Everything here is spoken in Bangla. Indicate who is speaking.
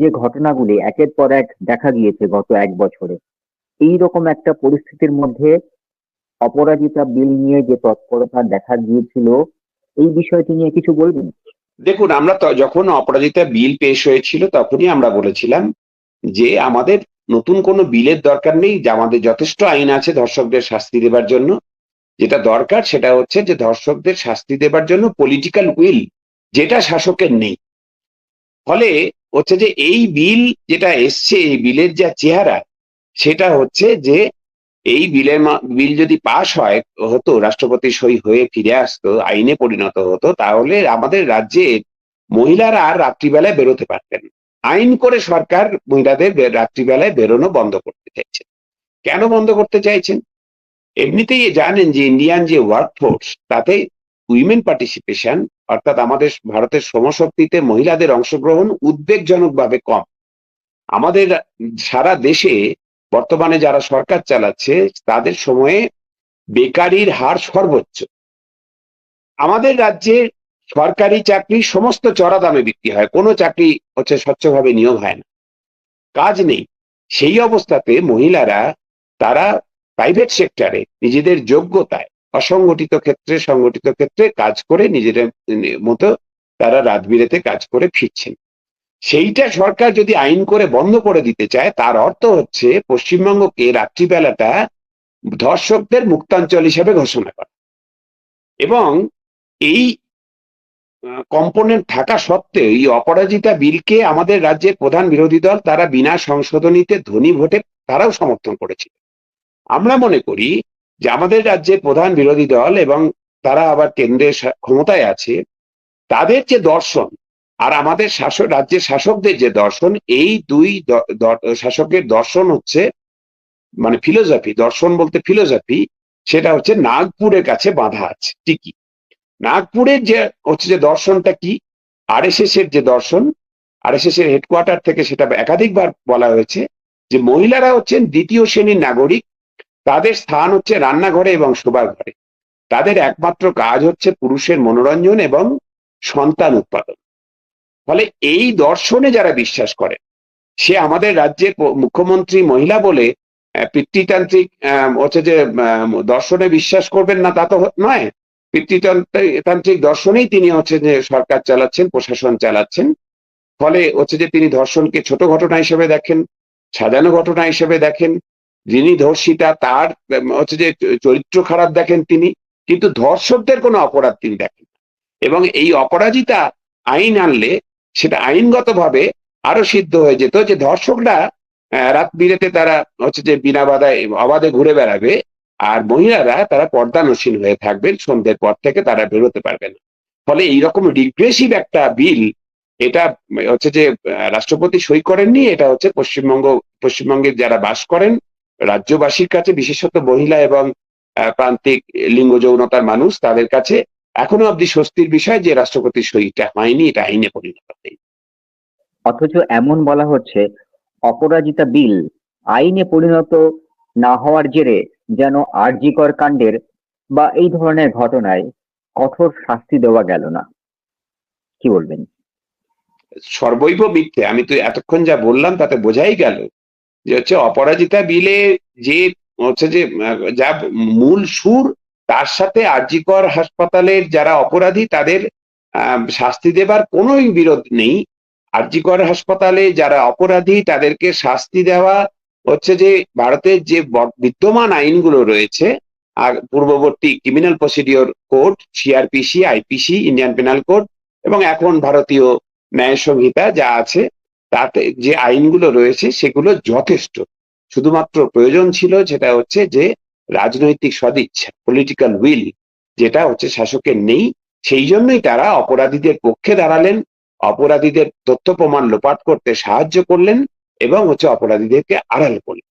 Speaker 1: যে ঘটনাগুলি একের পর এক দেখা গিয়েছে গত এক বছরে, এই রকম একটা পরিস্থিতির মধ্যে অপরাজিতা বিল নিয়ে যে তৎপরতা দেখা গিয়েছিল, এই বিষয়টি নিয়ে কিছু বলবেন?
Speaker 2: দেখুন, আমরা যখন অপরাজিতা বিল পেশ হয়েছিল তখনই আমরা বলেছিলাম যে আমাদের নতুন কোনো বিলের দরকার নেই, যে আমাদের যথেষ্ট আইন আছে ধর্ষকদের শাস্তি দেবার জন্য। যেটা দরকার সেটা হচ্ছে যে ধর্ষকদের শাস্তি দেবার জন্য পলিটিক্যাল উইল যেটা শাসকের নেই। ফলে হচ্ছে যে এই বিল যেটা এসছে, এই বিলের যা চেহারা, সেটা হচ্ছে যে এই বিলের বিল যদি পাশ হয়, হতো, রাষ্ট্রপতি সই হয়ে ফিরে আসতো, আইনে পরিণত হতো, তাহলে আমাদের রাজ্যে মহিলারা আর রাত্রিবেলায় বেরোতে পারতেন। আইন করে সরকার মহিলাদের রাত্রিবেলায় বেরোনো বন্ধ করতে চাইছেন কেন বন্ধ করতে চাইছেন এমনিতেই জানেন যে ইন্ডিয়ান যে ওয়ার্ক ফোর্স তাতে উইমেন পার্টিসিপেশন অর্থাৎ আমাদের ভারতের শ্রমশক্তিতে মহিলাদের অংশগ্রহণ উদ্বেগজনকভাবে কম। আমাদের সারা দেশে বর্তমানে যারা সরকার চালাচ্ছে, তাদের সময়ে বেকারির হার সর্বোচ্চ। আমাদের রাজ্যে সরকারি চাকরি সমস্ত চড়া দামে বিক্রি হয়, কোনো চাকরি হচ্ছে স্বচ্ছভাবে নিয়োগ হয় না। কাজ নেই। সেই অবস্থাতে মহিলারা, তারা প্রাইভেট সেক্টরে নিজেদের যোগ্যতায় অসংগঠিত ক্ষেত্রে, সংগঠিত ক্ষেত্রে কাজ করে নিজেদের মতো তারা রাত বিরেতে কাজ করে ফিরছেন। সেইটা সরকার যদি আইন করে বন্ধ করে দিতে চায়, তার অর্থ হচ্ছে পশ্চিমবঙ্গকে রাত্রিবেলাটা ধর্ষকদের মুক্তাঞ্চল হিসেবে ঘোষণা করা। এবং এই কম্পোনেন্ট থাকা সত্ত্বেও এই অপরাজিতা বিলকে আমাদের রাজ্যের প্রধান বিরোধী দল তারা বিনা সংশোধনীতে ধনী ভোটে তারাও সমর্থন করেছিল। আমরা মনে করি যে আমাদের রাজ্যের প্রধান বিরোধী দল এবং তারা আবার কেন্দ্রের ক্ষমতায় আছে, তাদের যে দর্শন আর আমাদের শাসক, রাজ্যের শাসকদের যে দর্শন, এই দুই শাসকের দর্শন হচ্ছে মানে ফিলোসফি, দর্শন বলতে ফিলোসফি, সেটা হচ্ছে নাগপুরের কাছে বাঁধা আছে, ঠিকই। নাগপুরের যে, হচ্ছে যে দর্শনটা কি? আরএসএস এর যে দর্শন আরএসএস এর হেডকোয়ার্টার থেকে সেটা একাধিকবার বলা হয়েছে যে মহিলারা হচ্ছেন দ্বিতীয় শ্রেণির নাগরিক তাদের স্থান হচ্ছে রান্নাঘরে এবং শোবার ঘরে তাদের একমাত্র কাজ হচ্ছে পুরুষের মনোরঞ্জন এবং সন্তান উৎপাদন। ফলে এই দর্শনে যারা বিশ্বাস করে, সে আমাদের রাজ্যের মুখ্যমন্ত্রী মহিলা বলে পিতৃতান্ত্রিক হচ্ছে যে দর্শনে বিশ্বাস করবেন না তা তো নয়। পিতৃতান্ত্রিক দর্শনেই তিনি হচ্ছে যে, সরকার চালাচ্ছেন, প্রশাসন চালাচ্ছেন। ফলে হচ্ছে যে, তিনি ধর্ষণকে ছোট ঘটনা হিসেবে দেখেন, সাজানো ঘটনা হিসেবে দেখেন। যিনি ধর্ষিতা, তার, হচ্ছে যে চরিত্র খারাপ দেখেন তিনি, কিন্তু ধর্ষকদের কোনো অপরাধ তিনি দেখেন এবং এই অপরাজিতা আইন আনলে সেটা আইনগতভাবে আরও সিদ্ধ হয়ে যেত যে ধর্ষকরা রাত বিরেতে তারা হচ্ছে যে বিনা বাধায় অবাধে ঘুরে বেড়াবে, আর মহিলারা তারা পর্দানসীন হয়ে থাকবেন, সন্ধ্যের পর থেকে তারা বেরোতে পারবে না। ফলে এইরকম রিগ্রেসিভ একটা বিল, এটা হচ্ছে যে রাষ্ট্রপতি সই করেননি, এটা হচ্ছে পশ্চিমবঙ্গ, পশ্চিমবঙ্গের যারা বাস করেন রাজ্যবাসীর কাছে বিশেষত মহিলা এবং প্রান্তিক লিঙ্গ যৌনতার মানুষ তাদের কাছে এখনও অব্দি স্বস্তির বিষয় যে রাষ্ট্রপতির সইটা হয়নি এটা আইনে পরিণত হয়নি।
Speaker 1: অথচ এমন বলা হচ্ছে অপরাজিতা বিল আইনে পরিণত না হওয়ার জেরে যেন আরজিকর কাণ্ডের বা এই ধরনের ঘটনায় কঠোর শাস্তি দেওয়া গেল না। কি বলবেন?
Speaker 2: সর্বৈব মিথ্যে আমি তো এতক্ষণ যা বললাম তাতে বোঝাই গেল যে হচ্ছে অপরাজিতা বিলে যে হচ্ছে যে, যা মূল সুর, তার সাথে আরজিকর হাসপাতালের যারা অপরাধী, তাদের শাস্তি দেবার কোনোই বিরোধ নেই। আরজিকর হাসপাতালে যারা অপরাধী, তাদেরকে শাস্তি দেওয়া হচ্ছে যে, ভারতের যে বিদ্যমান আইনগুলো রয়েছে, আর পূর্ববর্তী criminal procedure code, CrPC, IPC, Indian penal code, এবং এখন ভারতীয় ন্যায় সংহিতা যা আছে তাতে যে আইনগুলো রয়েছে সেগুলো যথেষ্ট। শুধুমাত্র প্রয়োজন ছিল যেটা হচ্ছে যে রাজনৈতিক সদিচ্ছা পলিটিক্যাল উইল যেটা হচ্ছে শাসকের নেই, সেই জন্যই তারা অপরাধীদের পক্ষে দাঁড়ালেন, অপরাধীদের তথ্য প্রমাণ লোপাট করতে সাহায্য করলেন এবং হচ্ছে অপরাধীদেরকে আড়াল করলেন।